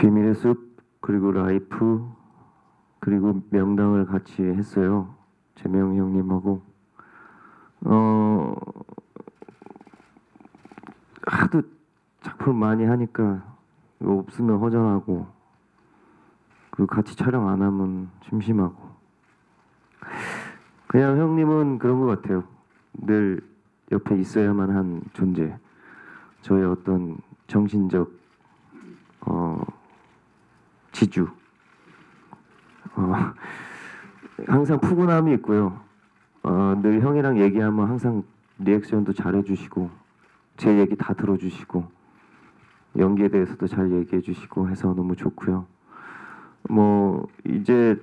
비밀의 숲 그리고 라이프 그리고 명당을 같이 했어요. 재명 형님하고 어 하도 작품 많이 하니까 없으면 허전하고 그 같이 촬영 안 하면 심심하고 그냥 형님은 그런 것 같아요. 늘 옆에 있어야만 한 존재. 저의 어떤 정신적 어, 지주. 어, 항상 푸근함이 있고요. 어, 늘 형이랑 얘기하면 항상 리액션도 잘해주시고 제 얘기 다 들어주시고 연기에 대해서도 잘 얘기해주시고 해서 너무 좋고요. 뭐 이제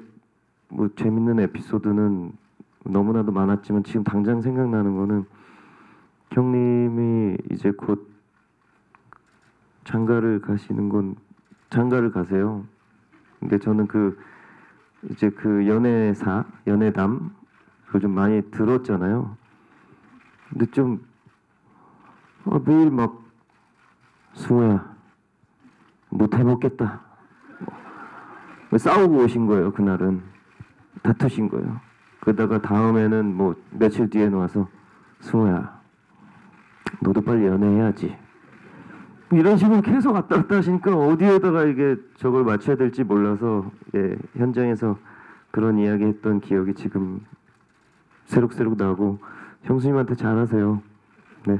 뭐 재밌는 에피소드는 너무나도 많았지만 지금 당장 생각나는 거는 형님이 이제 곧 장가를 가시는 건 장가를 가세요. 근데 저는 그 이제 그 연애사 연애담 그걸 좀 많이 들었잖아요. 근데 좀 어, 매일 막 승우야 못 해먹겠다. 뭐 싸우고 오신 거예요 그날은 다투신 거예요. 그러다가 다음에는 뭐 며칠 뒤에 와서 승우야 너도 빨리 연애해야지. 이런 식으로 계속 왔다 갔다 하시니까 어디에다가 이게 저걸 맞춰야 될지 몰라서 예, 현장에서 그런 이야기 했던 기억이 지금 새록새록 나고 형수님한테 잘하세요. 네.